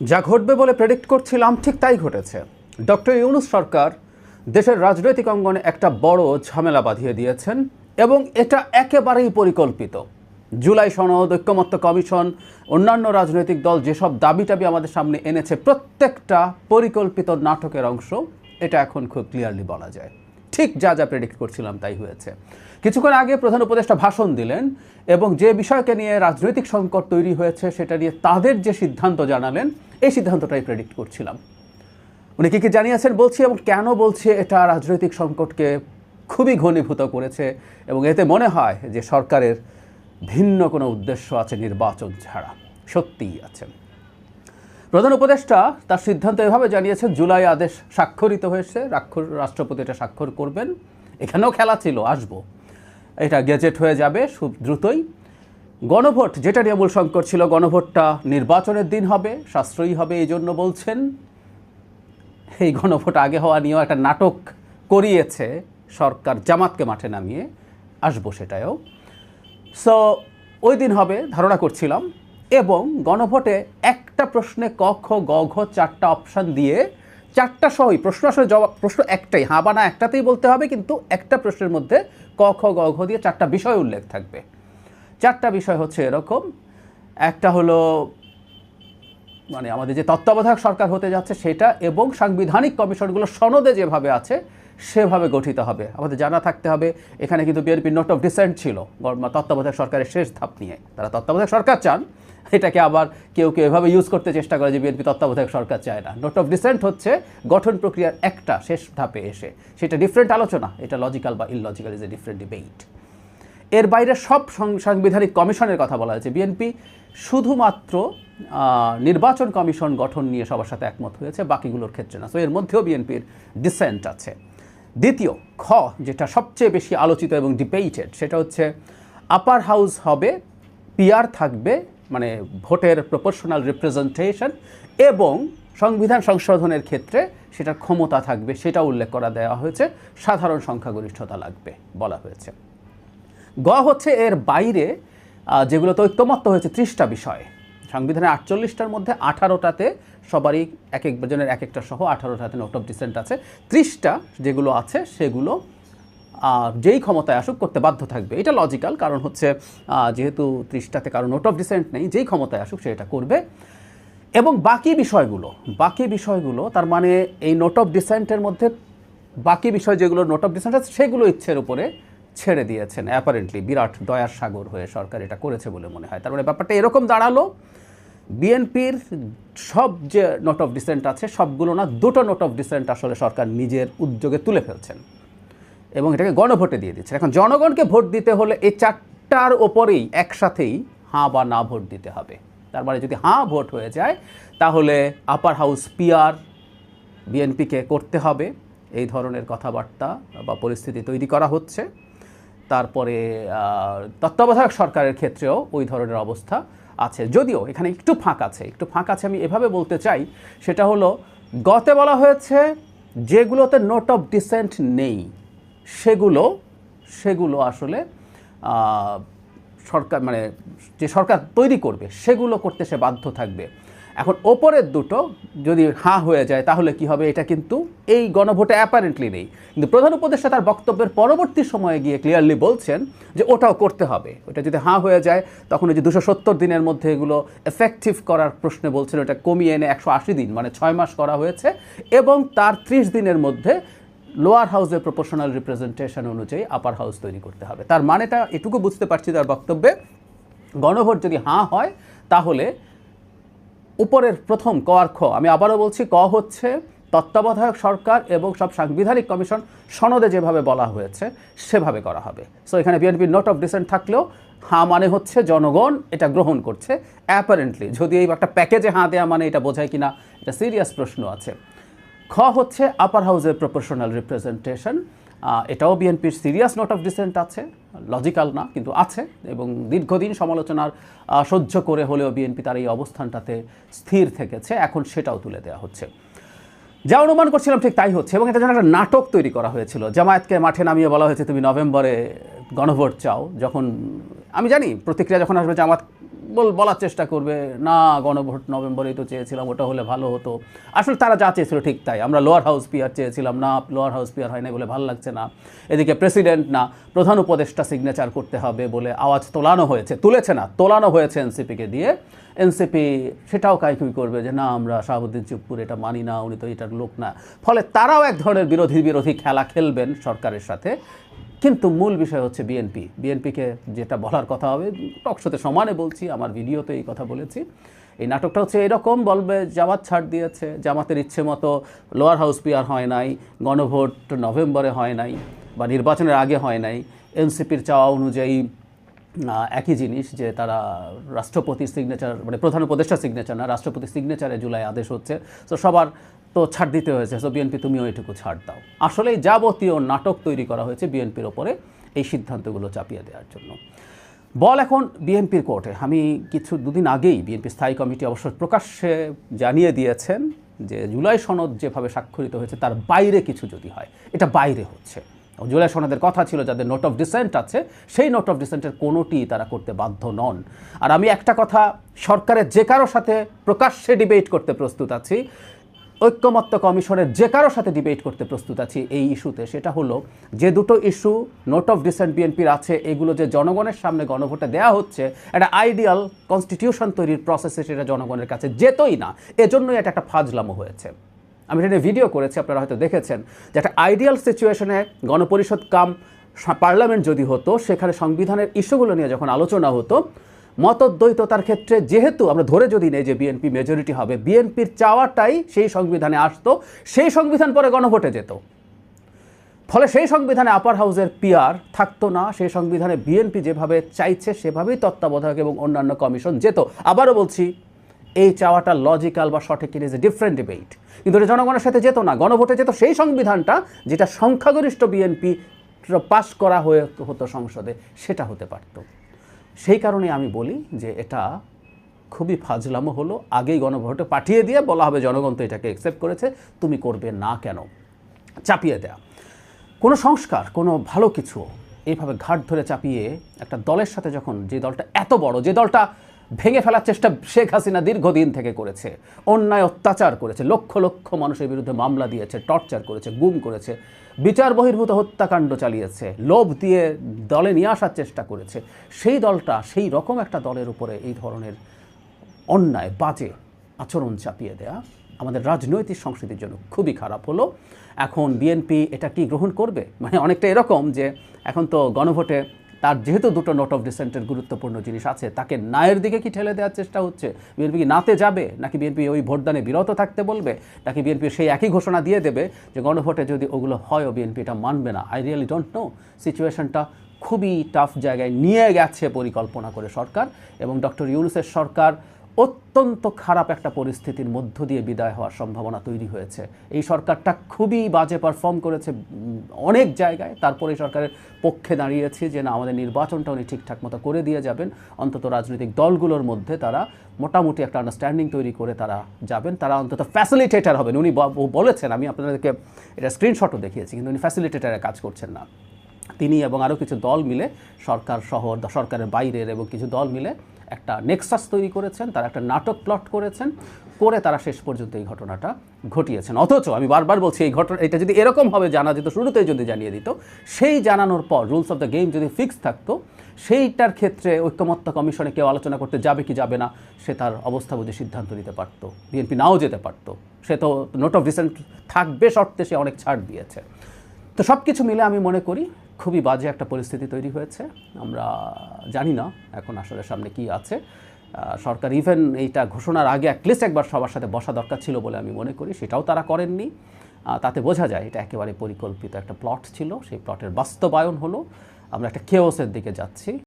যা ঘটবে বলে প্রেডিক্ট করছিলাম ঠিক তাই ঘটেছে। ডক্টর ইউনুস সরকার দেশের রাজনৈতিক অঙ্গনে একটা বড় ঝামেলা বাঁধিয়ে দিয়েছেন এবং এটা একেবারেই পরিকল্পিত। জুলাই সনদ, ঐক্যমত্য কমিশন, অন্যান্য রাজনৈতিক দল যেসব দাবি টাবি আমাদের সামনে এনেছে, প্রত্যেকটা পরিকল্পিত নাটকের অংশ এটা এখন খুব ক্লিয়ারলি বলা যায়। ঠিক যা যা প্রেডিক্ট করছিলাম তাই হয়েছে। কিছুক্ষণ আগে প্রধান উপদেষ্টা ভাষণ দিলেন এবং যে বিষয়কে নিয়ে রাজনৈতিক সংকট তৈরি হয়েছে সেটা নিয়ে তাদের যে সিদ্ধান্ত জানালেন এই সিদ্ধান্তটাই প্রেডিক্ট করছিলাম। উনি কী কী জানিয়েছেন বলছি এবং কেন বলছে এটা রাজনৈতিক সংকটকে খুবই ঘনীভূত করেছে এবং এতে মনে হয় যে সরকারের ভিন্ন কোনো উদ্দেশ্য আছে নির্বাচন ছাড়া। সত্যিই আছে। প্রধান উপদেষ্টা তার সিদ্ধান্ত এভাবে জানিয়েছেন, জুলাই আদেশ স্বাক্ষরিত হয়েছে রাষ্ট্রপতি এটা স্বাক্ষর করবেন। এখানেও খেলা ছিল, আসব। এটা গেজেট হয়ে যাবে খুব দ্রুতই। গণভোট, যেটা নিয়ে মূল সংকট ছিল, গণভোটটা নির্বাচনের দিন হবে, সাশ্রয়ী হবে এই জন্য বলছেন। এই গণভোট আগে হওয়া নিয়েও একটা নাটক করিয়েছে সরকার জামাতকে মাঠে নামিয়ে, আসব সেটাও সো ওই দিন হবে, ধারণা করছিলাম, এবং গণভোটে একটা প্রশ্নে ক, খ, গ, ঘ, চারটা অপশান দিয়ে চারটা সহই প্রশ্ন আসলে জবাব, প্রশ্ন একটাই হ্যাঁ বা, না, একটাতেই বলতে হবে, কিন্তু একটা প্রশ্নের মধ্যে ক, খ, গ, ঘ দিয়ে চারটা বিষয় উল্লেখ থাকবে। চারটা বিষয় হচ্ছে এরকম। একটা হলো মানে আমাদের যে তত্ত্বাবধায়ক সরকার হতে যাচ্ছে সেটা এবং সাংবিধানিক কমিশনগুলো সনদে যেভাবে আছে, সেভাবে গঠিত হবে। আমাদের জানা থাকতে হবে, এখানে কিন্তু বিএনপির নোট অফ ডিসেন্ট ছিল তত্ত্বাবধায়ক সরকারের শেষ ধাপ নিয়ে। তারা তত্ত্বাবধায়ক সরকার চান, এটাকে আবার কেউ কেউ এভাবে ইউজ করতে চেষ্টা করে যে বিএনপি তত্ত্বাবধায়ক সরকার চায় না। নোট অফ ডিসেন্ট হচ্ছে গঠন প্রক্রিয়ার একটা শেষ ধাপে এসে। সেটা ডিফারেন্ট আলোচনা, এটা লজিক্যাল বা illogical is a different debate এর বাইরে সব সাংবিধানিক কমিশনের কথা বলা হয়েছে। বিএনপি শুধুমাত্র নির্বাচন কমিশন গঠন নিয়ে সবার সাথে একমত হয়েছে, বাকিগুলোর ক্ষেত্রে না। সো এর মধ্যেও বিএনপির ডিসেন্ট আছে। দ্বিতীয়, খ, যেটা সবচেয়ে বেশি আলোচিত এবং ডিবেটেড সেটা হচ্ছে আপার হাউস হবে পিআর থাকবে মানে ভোটের প্রপোর্শনাল রিপ্রেজেন্টেশন এবং সংবিধান সংশোধনের ক্ষেত্রে সেটার ক্ষমতা থাকবে, সেটা উল্লেখ করা দেওয়া হয়েছে। সাধারণ সংখ্যাগরিষ্ঠতা লাগবে বলা হয়েছে। গ হচ্ছে এর বাইরে যেগুলোতে ঐক্যমত্য হয়েছে ত্রিশটা বিষয়। সংবিধানের আটচল্লিশটার মধ্যে আঠারোটাতে সবারই এক এক জনের এক একটা সহ আঠারোটাতে নোট অফ ডিসেন্ট আছে। ত্রিশটা যেগুলো আছে, সেগুলো যেই ক্ষমতায় আসুক করতে বাধ্য থাকবে। এটা লজিক্যাল, কারণ হচ্ছে যেহেতু ত্রিশটাতে কারও নোট অফ ডিসেন্ট নেই, যেই ক্ষমতায় আসুক সে এটা করবে। এবং বাকি বিষয়গুলো বাকি বিষয়গুলো, তার মানে এই নোট অফ ডিসেন্টের মধ্যে বাকি বিষয় যেগুলো নোট অফ ডিসেন্ট আছে, সেগুলো ইচ্ছের উপরে ছেড়ে দিয়েছেন। অ্যাপারেন্টলি বিরাট দয়ার সাগর হয়ে সরকার এটা করেছে বলে মনে হয়। তার মানে ব্যাপারটা এরকম দাঁড়াল, বিএনপির সব যে নোট অফ ডিসেন্ট আছে, সবগুলো না দুটো নোট অফ ডিসেন্ট আসলে সরকার নিজের উদ্যোগে তুলে ফেলছেন এবং এটাকে গণভোটে দিয়ে দিচ্ছে এখন জনগণকে ভোট দিতে হলে এই চারটার ওপরেই একসাথেই হাঁ বা না ভোট দিতে হবে। তার মানে যদি হাঁ ভোট হয়ে যায়, তাহলে আপার হাউস পিয়ার বিএনপিকে করতে হবে। এই ধরনের কথাবার্তা বা পরিস্থিতি তৈরি করা হচ্ছে। তারপরে তত্ত্বাবধায়ক সরকারের ক্ষেত্রেও ওই ধরনের অবস্থা আছে। যদিও এখানে একটু ফাঁক আছে, একটু ফাঁক আছে আমি এভাবে বলতে চাই, সেটা হলো গতে বলা হয়েছে যেগুলোতে নোট অফ ডিসেন্ট নেই, সেগুলো সেগুলো আসলে সরকার মানে যে সরকার তৈরি করবে, সেগুলো করতে সে বাধ্য থাকবে। এখন ওপরের দুটো যদি হাঁ হয়ে যায়, তাহলে কি হবে? এটা কিন্তু এই গণভোটে অ্যাপারেন্টলি নেই। কিন্তু প্রধান উপদেষ্টা তার বক্তব্যের পরবর্তী সময়ে গিয়ে ক্লিয়ারলি বলছেন যে ওটাও করতে হবে। ওটা যদি হাঁ হয়ে যায়, তখন ওই যে দুশো সত্তর দিনের মধ্যে এগুলো এফেক্টিভ করার প্রশ্নে বলছেন, ওটা কমিয়ে এনে একশো আশি দিন মানে ছয় মাস করা হয়েছে এবং তার ত্রিশ দিনের মধ্যে লোয়ার হাউসের প্রপোর্শনাল রিপ্রেজেন্টেশন অনুযায়ী আপার হাউস তৈরি করতে হবে। তার মানেটা এটুকু বুঝতে পারছি তার বক্তব্যে। গণভোট যদি হাঁ হয়, তাহলে উপরের প্রথম ক আর খ। আমি আবারও বলছি, ক হচ্ছে তত্ত্বাবধায়ক সরকার এবং সব সাংবিধানিক কমিশন সনদে যেভাবে বলা হয়েছে, সেভাবে করা হবে। সো এখানে বিএনপির নোট অফ ডিসেন্ট থাকলেও, হাঁ মানে হচ্ছে জনগণ এটা গ্রহণ করছে অ্যাপারেন্টলি যদি এই একটা প্যাকেজে হাঁ দেওয়া মানে এটা বোঝায় কিনা, এটা সিরিয়াস প্রশ্ন আছে। খ হচ্ছে আপার হাউসের প্রপোর্শনাল রিপ্রেজেন্টেশন এটাও বিএনপির সিরিয়াস নোট অফ ডিসেন্ট আছে লজিক্যাল না, কিন্তু আছে, এবং দীর্ঘদিন সমালোচনার সহ্য করে হলেও বিএনপি তার এই অবস্থানটাতে স্থির থেকেছে, এখন সেটাও তুলে দেওয়া হচ্ছে। যা অনুমান করছিলাম ঠিক তাই হচ্ছে, এবং এটা যেন একটা নাটক তৈরি করা হয়েছিল। জামায়াতকে মাঠে নামিয়ে বলা হয়েছে, তুমি নভেম্বরে গণভোট চাও, যখন, আমি জানি প্রতিক্রিয়া যখন আসবে, জামাত বল, বলার চেষ্টা করবে, না, গণভোট নভেম্বরেই তো চেয়েছিলাম, ওটা হলে ভালো হতো। আসলে তারা যা চেয়েছিল ঠিক তাই, আমরা লোয়ার হাউস পিয়ার চেয়েছিলাম, না, লোয়ার হাউস পিয়ার হয় না বলে ভালো লাগছে না। এদিকে প্রেসিডেন্ট, না, প্রধান উপদেষ্টা সিগনেচার করতে হবে বলে আওয়াজ তোলানো হয়েছে, তুলেছে না, তোলানো হয়েছে এনসিপিকে দিয়ে। এনসিপি সেটাও কাইকুই করবে যে, না, আমরা শাহাবুদ্দিন চুপ্পুর এটা মানি না, উনি তো এটার লোক না। ফলে তারাও এক ধরনের বিরোধী বিরোধী খেলা খেলবেন সরকারের সাথে। কিন্তু মূল বিষয় হচ্ছে বিএনপি। বিএনপিকে যেটা বলার কথা হবে, টকশোতে সমানে বলছি, আমার ভিডিওতে এই কথা বলেছি। এই নাটকটা হচ্ছে এরকম, বলবে, জামাত ছাড় দিয়েছে, জামাতের ইচ্ছে মতো লোয়ার হাউস পিয়ার হয় নাই, গণভোট নভেম্বরে হয় নাই বা নির্বাচনের আগে হয় নাই। এনসিপির চাওয়া অনুযায়ী একই জিনিস যে তারা রাষ্ট্রপতির সিগনেচার মানে প্রধান উপদেষ্টা সিগনেচার না, রাষ্ট্রপতির সিগনেচারে জুলাই আদেশ হচ্ছে। তো সবার তো ছাড় দিতে হয়েছে। সো বিএনপি তুমিও এটুকু ছাড় দাও। আসলে যাবতীয় নাটক তৈরি করা হয়েছে বিএনপির ওপরে এই সিদ্ধান্তগুলো চাপিয়ে দেওয়ার জন্য। বল এখন বিএনপির কোর্টে। আমি কিছু দুদিন আগেই বিএনপি স্থায়ী কমিটি অবশ্য প্রকাশ্যে জানিয়ে দিয়েছেন যে জুলাই সনদ যেভাবে স্বাক্ষরিত হয়েছে, তার বাইরে কিছু যদি হয়, এটা বাইরে হচ্ছে। জুলাই সনদের কথা ছিল যাদের নোট অফ ডিসেন্ট আছে, সেই নোট অফ ডিসেন্টের কোনোটি তারা করতে বাধ্য নন। আর আমি একটা কথা সরকারের যে কারোর সাথে প্রকাশ্যে ডিবেট করতে প্রস্তুত আছি ঐক্যমত্য কমিশনের যে কারোর সাথে ডিবেট করতে প্রস্তুত আছি এই ইস্যুতে, সেটা হলো যে দুটো ইস্যু নোট অফ ডিসেন্ট বিএনপির আছে, এগুলো যে জনগণের সামনে গণভোটে দেওয়া হচ্ছে, একটা আইডিয়াল কনস্টিটিউশন তৈরির প্রসেসে সেটা জনগণের কাছে যেতই না, এজন্যই এটা একটা ফাজলামো হয়েছে। আমি এটা ভিডিও করেছি, আপনারা হয়তো দেখেছেন, যে একটা আইডিয়াল সিচুয়েশনে গণপরিষদ কাম পার্লামেন্ট যদি হতো, সেখানে সংবিধানের ইস্যুগুলো নিয়ে যখন আলোচনা হতো মতদ্বৈততার ক্ষেত্রে যেহেতু আমরা ধরে যদি নেই যে বিএনপি মেজরিটি হবে বিএনপির চাওয়াটাই সেই সংবিধানে আসতো, সেই সংবিধান পরে গণভোটে যেত। ফলে সেই সংবিধানে আপার হাউসের পিয়ার থাকতো না, সেই সংবিধানে বিএনপি যেভাবে চাইছে সেভাবেই তত্ত্বাবধায়ক এবং অন্যান্য কমিশন যেত। আবারও বলছি, এই চাওয়াটা লজিক্যাল বা সঠিক ইজ এ ডিফারেন্ট ডিবেট কিন্তু এটা জনগণের সাথে যেত না, গণভোটে যেত সেই সংবিধানটা যেটা সংখ্যাগরিষ্ঠ বিএনপি পাশ করা হয়ে হতো সংসদে, সেটা হতে পারত। সেই কারণে আমি বলি যে এটা খুবই ফাজলামো হলো, আগেই গণভোটে পাঠিয়ে দিয়ে বলা হবে জনগণ তো এটাকে অ্যাকসেপ্ট করেছে, তুমি করবে না কেন? চাপিয়ে দেয়া। কোনো সংস্কার, কোনো ভালো কিছু এইভাবে ঘাট ধরে চাপিয়ে একটা দলের সাথে যখন যে দলটা এত বড়, যে দলটা ভেঙে ফেলার চেষ্টা শেখ হাসিনা দীর্ঘদিন থেকে করেছে। অন্যায় অত্যাচার করেছে, লক্ষ লক্ষ মানুষের বিরুদ্ধে মামলা দিয়েছে, টর্চার করেছে, গুম করেছে, বিচার বহির্ভূত হত্যাকাণ্ড চালিয়েছে, লোভ দিয়ে দলে নিয়ে আসার চেষ্টা করেছে। সেই দলটা, সেই রকম একটা দলের উপরে এই ধরনের অন্যায়, বাজে আচরণ চাপিয়ে দেয়া আমাদের রাজনৈতিক সংস্কৃতির জন্য খুবই খারাপ হলো। এখন বিএনপি এটা কি গ্রহণ করবে? মানে অনেকটা এরকম যে এখন তো গণভোটে তার যেহেতু দুটো নোট অফ ডিসেন্টের গুরুত্বপূর্ণ জিনিস আছে, তাকে নায়ের দিকে কি ঠেলে দেওয়ার চেষ্টা হচ্ছে? বিএনপি কি নাতে যাবে? নাকি বিএনপি ওই ভোটদানে বিরত থাকতে বলবে? নাকি বিএনপি সেই একই ঘোষণা দিয়ে দেবে যে গণভোটে যদি ওগুলো হয়ও বিএনপি এটা মানবে না? আই রিয়েলি ডোন্ট নো সিচুয়েশনটা খুবই টাফ জায়গায় নিয়ে গেছে পরিকল্পনা করে সরকার এবং ডক্টর ইউনুসের সরকার অত্যন্ত খারাপ একটা পরিস্থিতির মধ্য দিয়ে বিদায় হওয়ার সম্ভাবনা তৈরি হয়েছে। এই সরকারটা খুবই বাজে পারফর্ম করেছে অনেক জায়গায়। তারপরে সরকারের পক্ষে দাঁড়িয়েছে যে, না, আমাদের নির্বাচনটা উনি ঠিকঠাক মতো করে দিয়ে যাবেন। অন্তত রাজনৈতিক দলগুলোর মধ্যে তারা মোটামুটি একটা আন্ডারস্ট্যান্ডিং তৈরি করে তারা যাবেন। তারা অন্তত ফ্যাসিলিটেটার হবেন। উনি বলেছেন, আমি আপনাদেরকে এটা স্ক্রিনশটও দেখিয়েছি, কিন্তু উনি ফ্যাসিলিটেটারে কাজ করছেন না। তিনি এবং আরও কিছু দল মিলে সরকার সহ সরকারের বাইরের এবং কিছু দল মিলে একটা নেক্সাস তৈরি করেছেন, তারা একটা নাটক প্লট করেছেন, করে তারা শেষ পর্যন্ত এই ঘটনাটা ঘটিয়েছেন। অথচ আমি বারবার বলছি, এই ঘটনা এটা যদি এরকম হবে, জানা যেত, শুরুতেই যদি জানিয়ে দিত, সেই জানানোর পর রুলস অফ দ্য গেম যদি ফিক্স থাকতো, সেইটার ক্ষেত্রে ঐক্যমত্য কমিশনে কেউ আলোচনা করতে যাবে কি যাবে না, সে তার অবস্থা বুঝে সিদ্ধান্ত নিতে পারতো। বিএনপি নাও যেতে পারতো। সে তো নোট অফ রিসেন্ট থাকবে শর্তে সে অনেক ছাড় দিয়েছে। তো সব কিছু মিলে আমি মনে করি খুবই বাজে একটা পরিস্থিতি তৈরি হয়েছে। আমরা জানি না এখন আসলে সামনে কি আছে। সরকার ইভেন এইটা ঘোষণার আগে অ্যাটলিস্ট একবার সবার সাথে বসা দরকার ছিল বলে আমি মনে করি, সেটাও তারা করেননি। তাতে বোঝা যায়, এটা একেবারে পরিকল্পিত একটা প্লট ছিল, সেই প্লটের বাস্তবায়ন হলো। আমরা একটা কেওসের দিকে যাচ্ছি।